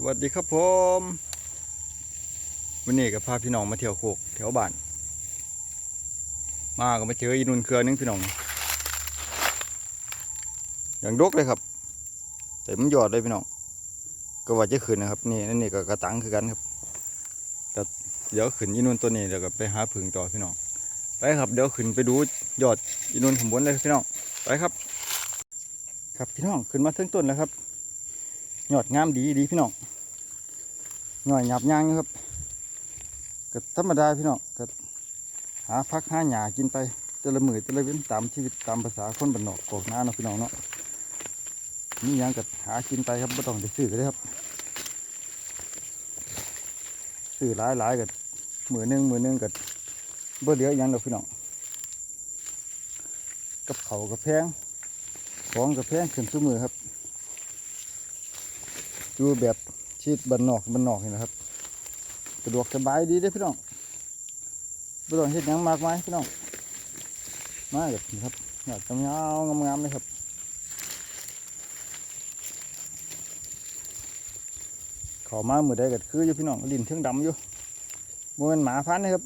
สวัสดีครับผมวันนี้ก็พาพี่น้องมาเที่ยวโคกแถวบ้าน มาก็มาเจออีนุนเครือนึงพี่น้องอย่างดกเลยครับเต็มยอดเลยพี่น้องก็ว่าจะขึ้นนะครับ นี่นั่นนี่ก็กระตังคือกันครับก็เดี๋ยวขึ้นอีนุนตัวนี้เดี๋ยวก็ไปหาผึ่งต่อพี่น้องไปครับเดี๋ยวขึ้นไปดูยอดอีนุนข้างบนเลยพี่น้องไปครับ ครับพี่น้องขึ้นมาถึงต้นแล้วครับ ยอดงามดีดีพี่น้องหน่อยหยับย่างอยู่ครับก็ธรรมดาพี่น้องก็หาพักหาหญ้ากินไปแต่ละมือแต่ละเว้นตามชีวิตตามภาษาคนบ้านนอกกอกนาเนาะพี่น้องเนาะนี่ยังก็หากินไปครับไม่ต้องไปซื้อก็ได้ครับซื้อหลายหลายๆก็มือหนึงมือหนึงก็บ่เหลือหยังดอกพี่น้องกับเขากับแพงของกับแพงขึ้นซุมือครับ อยู่แบบชีดบันนอกบันนอกนี่นะครับสะดวกสบายดีเด้พี่น้องไม่ต้องเฮ็ดยังมากมายพี่น้องมาแบบนี้ครับยอดงามงามๆเลยครับขอมามือใดก็คืออยู่พี่น้องลินเทิงดำอยู่บ่แมันหมาพันนะครับ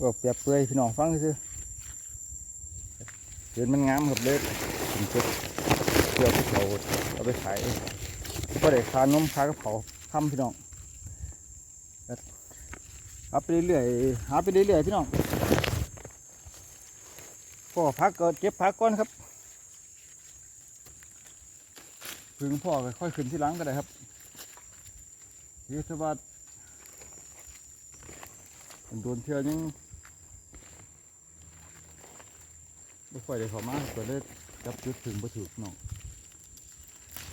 บอกเปรียบเปรยพี่น้องฟังซื่อเห็นมันงามครับเล็กถึงจุดเพื่อที่เขา เอาไปขายก็ได้คานมค้ากระเพราทำพี่น้องหาไปเรื่อยๆหาไปเรื่อยๆพี่น้องพ่อพักก็เก็บพักก่อนครับพึ่งพ่อก็ค่อยขึ้นที่หลังก็ได้ครับที่สวัสดโดนเทือยังไม่ค่อยได้ข้ามาก็เลยจับจุดถึงประถูกน้อง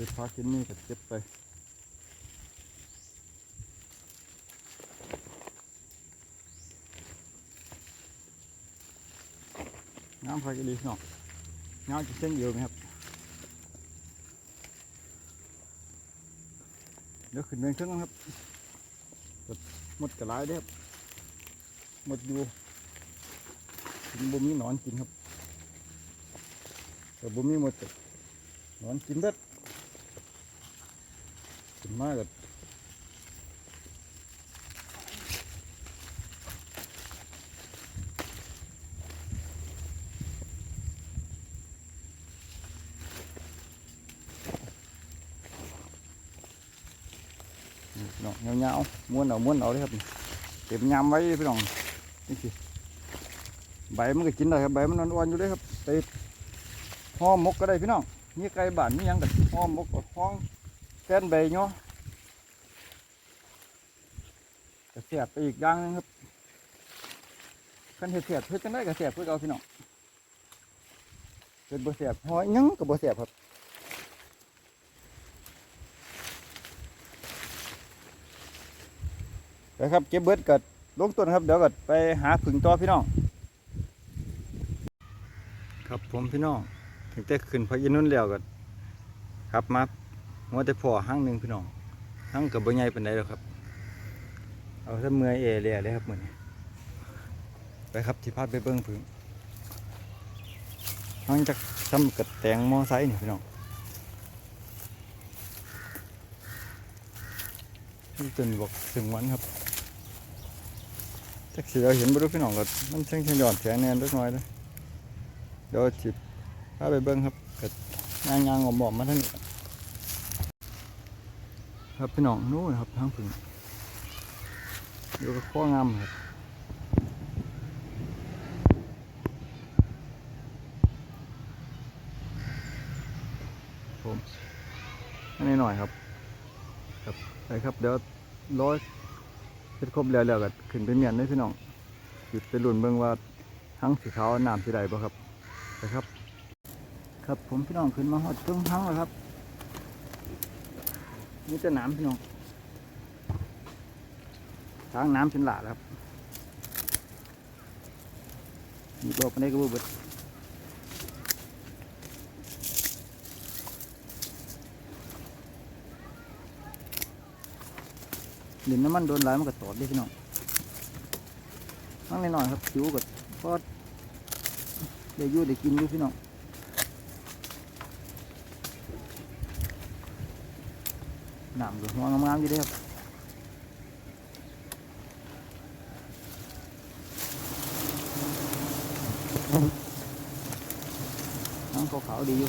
ก็บพักกินนี่ก็เก็บไปน้ำพักกินดีเนาะน้ำจะเส้นเดียวไหมครับเดี๋ยวขึ้นเมืองเครื่องครับหมดกระไรเด้ครับหมดอยู่กินบ่มีหนอนกินครับแต่บ่มีหมดนอนกินเบ็ด ขึ้นมากับพี่น้องเงาๆม้วนเอาม้วนเอาเลยครับเก็บยำไว้พี่น้องนี่สิใบมันก็กินได้ครับใบมันอ่อนๆอยู่เลยครับไปห่อหมกก็ได้พี่น้องนี่ไก่บ้านนี่ยังกับห่อหมกกับห้อง แฟนใบเนาะก็เสียบไปอีกอย่างนึงครับคันเห็ดเสียบเพื่อจังได้ก็เสียบเพื่อเอาพี่น้องเป็นบ่เสียบหอยยังก็บ่เสียบครับไปครับเก็บเบิดกัดลงต้นครับเดี๋ยวกัดไปหาผึ่งต่อพี่น้องครับผมพี่น้องถึงแต่ขึ้นพายุนุ่นแล้วกัครับมา มัวแต่พอห้างหนึ่งพี่น้องห้างกับบ่ใหญ่ปานใดหรอกครับ เอาถ้าเมื่อยเอเลยเลยครับเหมือนไปครับที่พาดไปเบิ้งพึ่งห้างจากทำกระแตงมอไซค์นี่พี่น้องนี่จนบอกถึงวันครับจักสิเราเห็นบรูพี่น้องก็มันเชิงเชิงหย่อนแสงแน่นเล็กน้อยเลยเดี๋ยวจิบพาไปเบิ้งครับกดยางางๆหมอมมาทั้งนี้ ครับพี่น้องนู้นครับทางผึ่งอยู่กับข้องามครับผมอันนี้หน่อยครับ ครับไปครับเดี๋ยวร้อยเสร็จครบแล้วแล้วก็ขึ้นไปเมียนเลยพี่น้องหยุดไปลุ่นเบิ่งว่าทั้งสีขาวน้ำสีใดบ่ครับไปครับ ครับผมพี่น้องขึ้นมาหอดตรงทั้งแล้วครับ นี่จะน้ำพี่น้องทางน้ำเป็นหลาแล้วครับมีบอกไปได้ก็บ่เบิดดินน้ำมันโดนหลายมันก็ตอดด้พี่น้องนั่งหน่อยครับผิวก็พอได้ยู่ได้กินอยู่พี่น้อง น้ำอยู่หัวงามๆอยู่เด้อครับหางขาวๆดีอยู่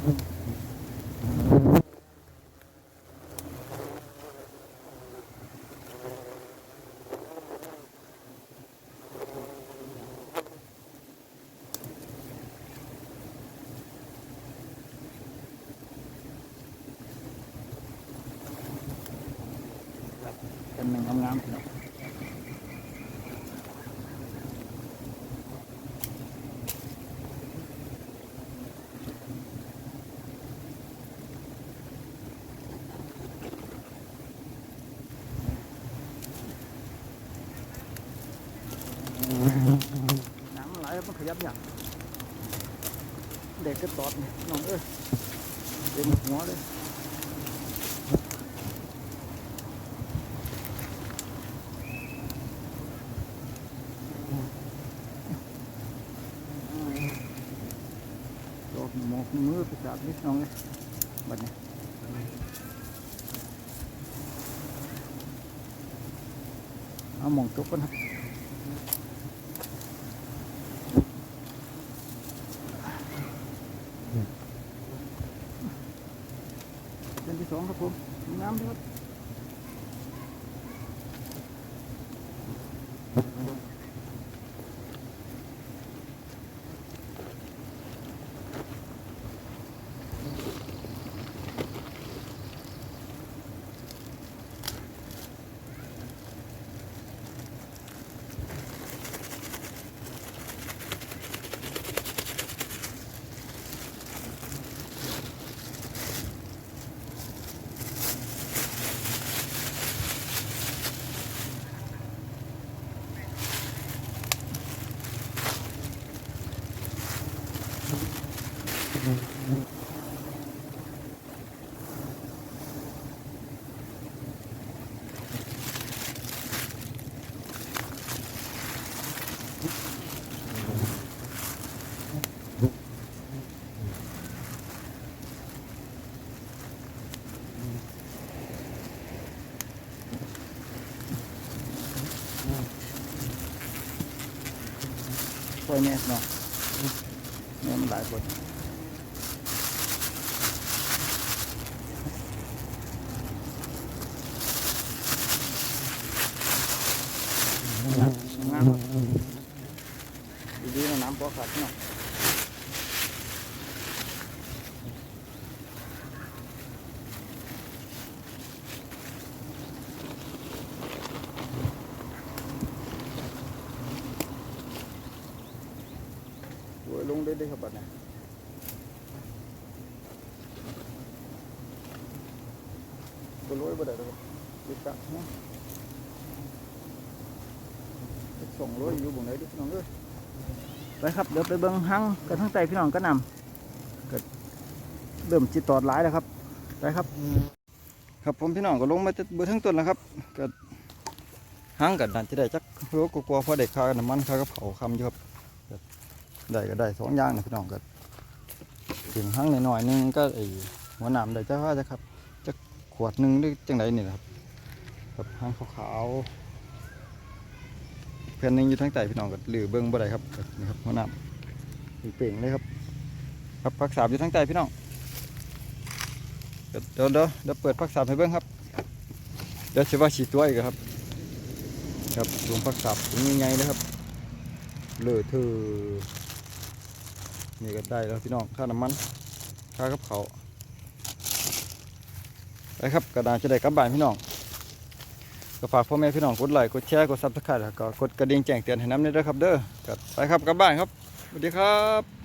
ครับก็จะใส่หางแบบใดพี่น้องใส่หางกับใส่กระไรเนี่ย เป็นหนึ่งงามๆพี่น้องน้ำมันไหลมัน ขยับอย่างเด็กก็ตอดนี่น้องเอ้ยเต็มหัวเลยโดนหมอกมือไปจับนิดหน้องเลยบัดนี้เอาหมองจกกันครับเส้นที่ สองครับผมน้ำด้วยครับปล่อยแน่เนาะแน่มันหลายคนงามดีๆน้ำปอขาดเนาะลงได้เลยครับบัดนี้ก็ลอยบ่ได้แล้วครับติดตักเนาะ ส่งลอยอยู่บนไหนดิพี่น้องเอ้ยไปครับเดี๋ยวไปเบิ่งหังกันทั้งใจพี่น้องก็นำก็เริ่มจิตตอดหลายแล้วครับไปครับ ครับผมพี่น้องก็ลงมาเบื่อทั้งต้นแล้วครับก็หังกันดันจะได้จักโลกกลัวๆพอได้ค่าน้ำมันคากับเผาคำอยู่ครับได้ก็ได้สองอย่างนะพี่น้องก็ถึงหังหน่อยๆนึงก็ไอหัวหนามได้จะว่าจะครับจะขวดหนึงหรือจังไดนี่นะครับแบบหังขาวๆ เพื่นหนึงอยู่ทั้งใจพี่น้องก็หรือเบิ้งบ่ได้ครับนี่ครับหัวหนามเป่งเลยครับ ครับพักสามอยู่ทั้งใจพี่น้องเดี๋ยวเดี๋ยวเดี๋ยวเปิดพักสามให้เบิ้งครับเดี๋ยวจะว่าฉีดตัวอีกครับ ครับถุงพักสับถุงใหญ่ๆเลยครับเลอเธอนี่ก็ได้แล้วพี่น้องค่าน้ำมันค่ากับเขาไปครับกระดาษจะได้กลับบ้านพี่น้อง ก็ฝากพ่อแม่พี่น้องกดไลค์กดแชร์กดซับสไครต์แล้วก็กดกระดิ่งแจ้งเตือนให้น้ำด้วยเด้อครับเด้อก็ไปครับกลับบ้านครับสวัสดีครับ